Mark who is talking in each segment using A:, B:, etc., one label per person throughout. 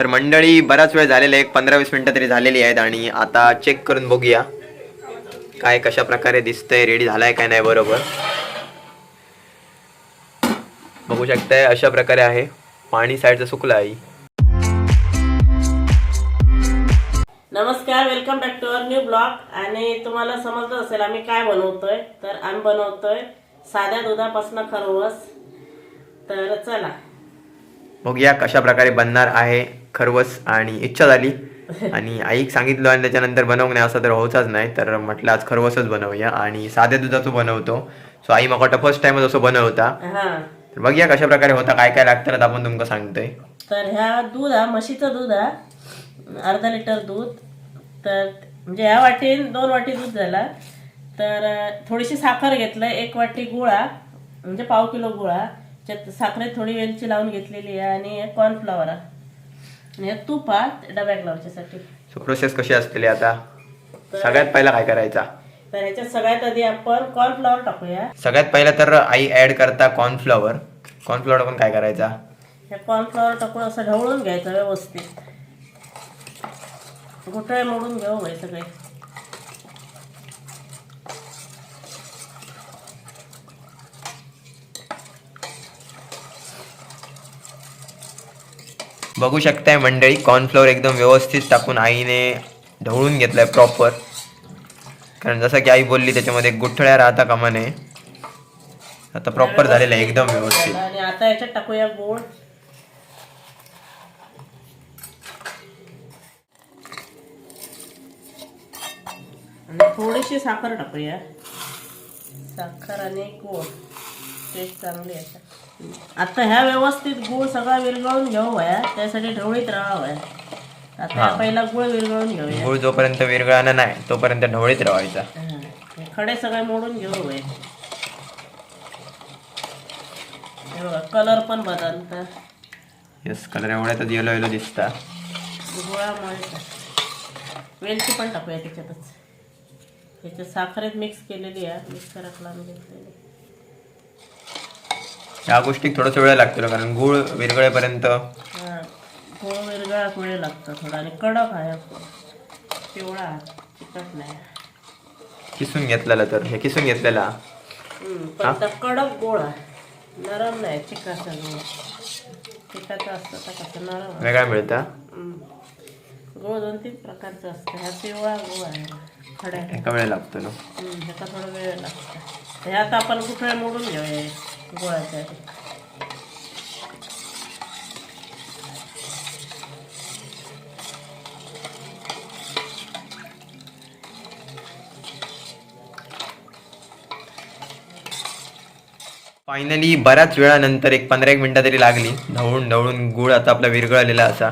A: तर मंडळी बराच वेळ झालेला आहे, एक पंधरा वीस मिनिटं तरी झालेली आहेत आणि आता चेक करून बघूया काय कशा प्रकारे दिसतंय रेडी झालाय काय नाही बरोबर. बघू शकताय अशा प्रकारे आहे. पाणी साईडचं सुकलं आहे.
B: नमस्कार welcome back to our new blog आणि तुम्हाला समजलं असेल आम्ही काय बनवतोय. तर आम्ही बनवतोय साध्या दुधापासून खरवस. तर चला.
A: बघूया कशा प्रकारे बनणार आहे. खरवस आणि इच्छा झाली. आणि आईक सांगितलं आणि त्याच्यानंतर बनवू नाही असं तर होतच नाही. तर म्हटलं आज खरवसच बनवूया आणि साध्या दुधाचं बनवतो. सो आई मग फर्स्ट टाइमच असं बनवता.
B: हा.
A: तर बघूया कशा प्रकारे होता काय काय लागतं तर आपण तुमका सांगतोय.
B: तर ह्या दूध हा म्हशीचं दूध हा. अर्धा लिटर दूध. तर म्हणजे ह्या वाटीन दोन वाटी दूध झाला. तर थोडीशी साखर घेतलं एक वाटी गुळा म्हणजे पाव किलो गुळा. त्यात साखरेत थोडी वेलची लावून घेतलेली आहे आणि कॉर्नफ्लॉवर आणि हे तूप हा डब्याक लावच्यासाठी
A: सो प्रोसेस कशी असलेली आता? सगळ्यात पहिला काय करायचा?
B: तर ह्याच्यात सगळ्यात आधी आपण कॉर्नफ्लॉवर टाकूया.
A: सगळ्यात पहिला तर आई ऍड करता कॉर्नफ्लॉवर कॉर्नफ्लॉवर पण काय करायचा?
B: हे कॉर्नफ्लॉवर टाकून असं ढवळून घ्यायचं व्यवस्थित. घोटाळे मोडून घेऊ सगळे.
A: बघू शकताय मंडळी कॉर्नफ्लोअर एकदम व्यवस्थित टाकून आईने ढवळून घेतलाय प्रॉपर कारण जसं की आई बोलली त्याच्यामध्ये गुठळ्या राहता कामा नये. आता प्रॉपर झालेलं आहे एकदम व्यवस्थित.
B: आणि आता याच्यात टाकूया आणि थोडीशी साखर टाकूया. साखर आणि गोड. टेस्ट चांगली आहे. आता ह्या व्यवस्थित गुळ सगळा विरघळून घेऊ वया त्यासाठी ढवळीत राहावया आता
A: हा.
B: पहिला गुळ विरघळून घेऊया.
A: गुळ जोपर्यंत विरघळाना नाही तोपर्यंत ढवळीत राहायचा.
B: हा. खडे सगळे मोडून घेऊ वय हे बघा कलर पण बदलता.
A: येस कलर एवढ्यातच येलो येलो दिसता.
B: गुळामुळे वेलची पण टाकूया त्याच्यातच. त्याच्यात साखरेत मिक्स केलेली आहे. मिक्स करायला लावून घेतलेली
A: ह्या गोष्टी थोडंसं वेळ लागतो कारण गुळ विरघळेपर्यंत.
B: हा गोळ वेगळा वेळ लागतो थोडा आणि कडक आहे पिवळा चिकट नाही.
A: किसून घेतलेला तर हे किसून घेतलेला?
B: पण त्या कडक गोळ आहे. नरम नाही चिकाचा गोळ. चिकाचा असतं तर कसं नरम.
A: वेगळा मिळता?
B: हम्म. गोळ दोन तीन प्रकारचं असतं. ह्या पिवळा गोळ आहे. खड्या
A: एका वेळ लागतो ना?
B: हम्म, ह्याचा थोडा वेळ लागतो. ह्यात आपण कुठे मोडून घेऊया? गोळ्याच्या आधी.
A: फायनली बऱ्याच वेळानंतर एक पंधरा एक मिनिटं तरी लागली. ढवळून ढवळून गुळ आता आपला विरघळलेला असा.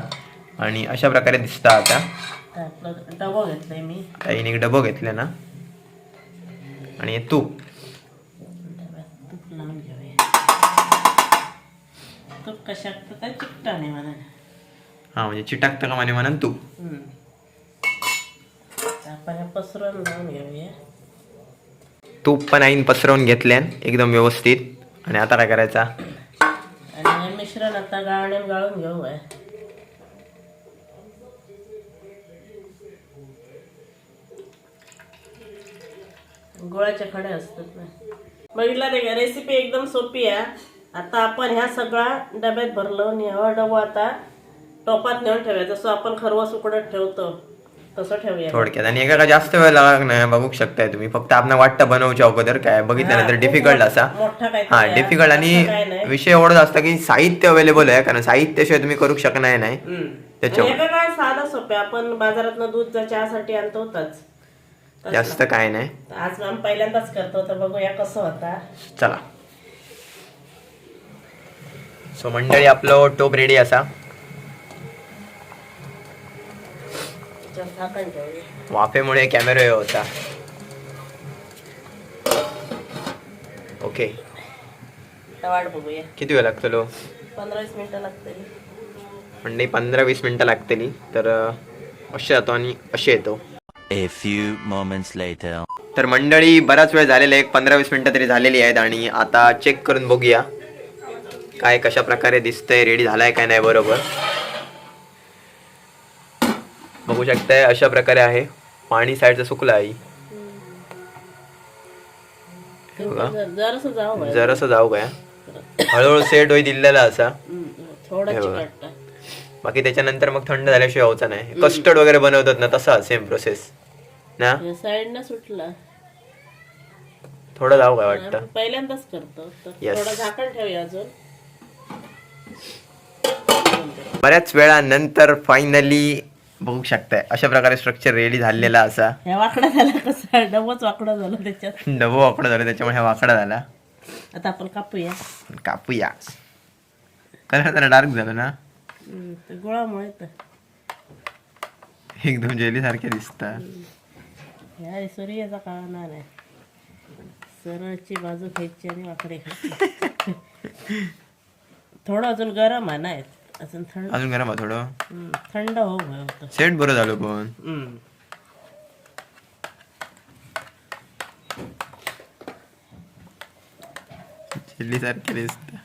A: आणि अशा प्रकारे दिसता आता.
B: डबो घेतलंय मी.
A: एक डबो घेतले ना. आणि तूप
B: तूप कशा काय चिकटा नाही म्हणा.
A: हा म्हणजे चिटाकतं का माने
B: हम्म. तर आपण हे पसरून लावून घेऊया.
A: तूप पण आईन पसरवून घेतल्यान एकदम व्यवस्थित. आणि आता काय करायचा?
B: आणि हे मिश्रण आता गाळण्यात गाळून घेऊया गोळ्याचे खडे असतात ना. बघितलं ते का? रेसिपी एकदम सोपी आहे आता आपण ह्या सगळा डब्यात भरलो आणि हा डबा आता टोपात नेऊन ठेवूया. जसं आपण खरवस उकडत ठेवतो तसं ठेवूया.
A: थोडक्यात. आणि एका जास्त वेळ लागणार नाही बघू शकताय तुम्ही. फक्त आपण वाटतं बनवूच्या अगोदर काय बघितल्यानंतर डिफिकल्ट असा.
B: मोठा
A: हा. डिफिकल्ट आणि. विषय एवढाच असता की साहित्य अवेलेबल आहे कारण साहित्याशिवाय तुम्ही करू शकणार नाही. त्याच्यावर.
B: एका काय साधं सोपे आपण बाजारातनं दूध चहासाठी आणतो होताच.
A: जास्त काय नाही.
B: आज आम्ही पहिल्यांदाच करतो तर बघूया कसं होता.
A: चला. सो मंडळी आपलं टोप रेडी असा. वाफेमुळे कॅमेरा हे होता. ओके
B: आता वाट बघूया
A: किती वेळ लागतलो?
B: पंधरा वीस मिनिटं लागतील.
A: मंडळी पंधरा वीस मिनिटं लागतली तर असे जातो आणि असे येतो.
C: A few moments later.
A: तर मंडळी बराच वेळ झालेला आहे एक पंधरा वीस मिनिटं तरी झालेली आहेत आणि आता चेक करून बघूया. काय कशा प्रकारे दिसतंय रेडी झालाय काय नाही बरोबर. बघू शकताय अशा प्रकारे आहे. पाणी साईडचं सुकलं आहे. बघा.
B: जरासं जाऊ
A: काय हळूहळू सेट होई दिलेला असा. बाकी त्याच्यानंतर मग थंड झाल्याशिवाय होता नाही. कस्टर्ड वगैरे बनवतात ना तसा सेम प्रोसेस ना?
B: या साईडनं सुटला.
A: थोडं जाऊ काय वाटतं.
B: पहिल्यांदाच करतो. थोडं झाकण ठेवूया अजून.
A: बऱ्याच वेळानंतर फायनली बघू शकताय. अशा प्रकारे स्ट्रक्चर रेडी झालेला असा.
B: ह्या वाकडा झाला कसा? डबच वाकडा झाला त्याच्यात.
A: डबो वाकडा झाला त्याच्यामुळे हा वाकडा झाला.
B: आता आपण कापूया.
A: कापूया. कलर जरा डार्क झालं ना?
B: हम्म, ते गुळामुळे तर.
A: एकदम जेली सारखे दिसतात
B: ह्या सूर्याचा काळा नाही सरळची बाजू खायची आणि वाकडे खायची थोडं अजून गरम आहे ना अजून थंड?
A: अजून गरम आहे थोडं.
B: हम्म, थंड होतं
A: सेट बरं झालं पण.
B: हम्म.
A: जेली सारखे दिसत.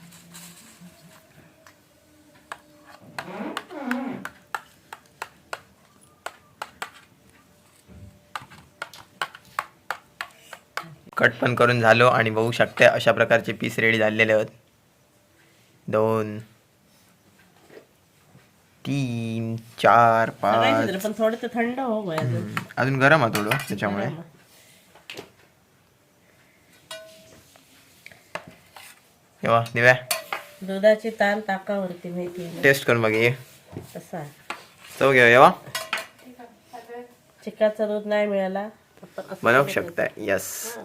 A: कट पण करून झालो आणि बघू शकता अशा प्रकारचे पीस रेडी झालेले आहेत. दोन. तीन चार पाच.
B: पण थोडं ते थंड गयो अजून.
A: गरम आहे थोडं त्याच्यामुळे. तेव्हा दिव्या.
B: दुधाची ताण ताकावरती माहिती
A: टेस्ट करून बघ ये.
B: तसा.
A: चव घ्या येवा.
B: चिकाचं दूध नाही मिळाला
A: बनवू
B: करू.
A: शकताय यस
B: हा.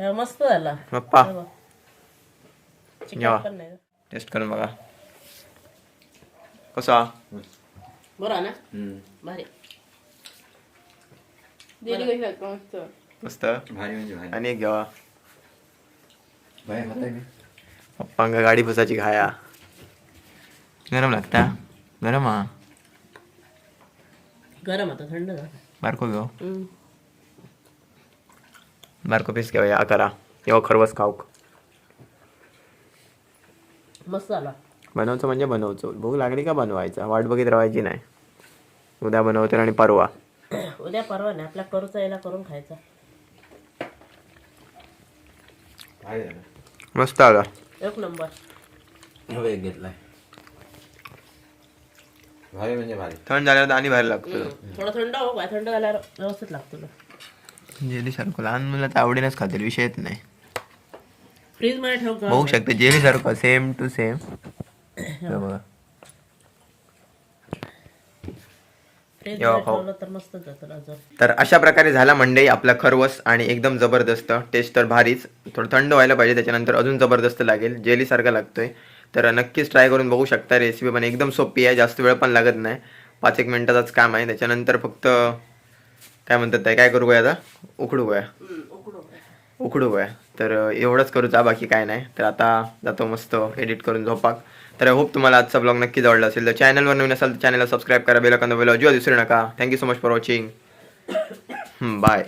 B: हे मस्त झाला.
A: पप्पा
B: हे
A: टेस्ट करून बघा. कसा
B: बरं ना भारी
D: दिली कशी लागतो मस्त
A: मस्त
E: भारी म्हणजे भारी
A: आणि एक घ्यावा
E: बाहेर खाताय मी
A: पप्पांका गाडी पुसाची खाया गरम लागता गरम हा
B: गरम आता थंड
A: बारको घेऊ. बारको पीस घेऊया करा येवा खरवस खाऊक
B: मस्त झाला
A: बनवचं म्हणजे बनवचं भूक लागली का बनवायचा? वाट बघित राहायची नाही. उद्या बनवते आणि परवा.
B: उद्या परवा नाही आपल्या करूचा याला करून खायचा.
E: भारी
A: मस्त आला.
B: एक नंबर.
E: घेतलाय. भारी म्हणजे भारी.
A: थंड झाल्यावर आणि बाहेर लागतो.
B: थोडं थंड हो काय थंड झाल्यावर व्यवस्थित लागतो ना.
A: जेली सारखं लहान मुलं तर आवडीनच खातील विषयच नाही.
B: फ्रीजमध्ये ठेव गरम
A: बघू शकते जेली सारखं सेम टू सेम बघा खाऊ.
B: ठेवलं तर
A: अशा प्रकारे झाला मंडई आपला खरवस आणि एकदम जबरदस्त. टेस्ट तर भारीच. थोडं थंड व्हायला पाहिजे त्याच्यानंतर अजून जबरदस्त लागेल. जेली सारखा लागतोय. तर नक्कीच ट्राय करून बघू शकता. रेसिपी पण एकदम सोपी आहे. जास्त वेळ पण लागत नाही. पाच एक मिनिटाचाच काम आहे. त्याच्यानंतर फक्त काय म्हणतात ते? काय करू गोया आता? उकडू गोया उकडू आहे तर एवढंच करूचा बाकी काय नाही. तर आता जातो मस्त एडिट करून झोपाक. तर होप तुम्हाला आजचा ब्लॉग नक्की आवडला असेल. तर चॅनलवर नवीन असाल तर चॅनलला सबस्क्राईब करा बेल आयकॉन अजिबात विसरू नका. Thank you so much for watching bye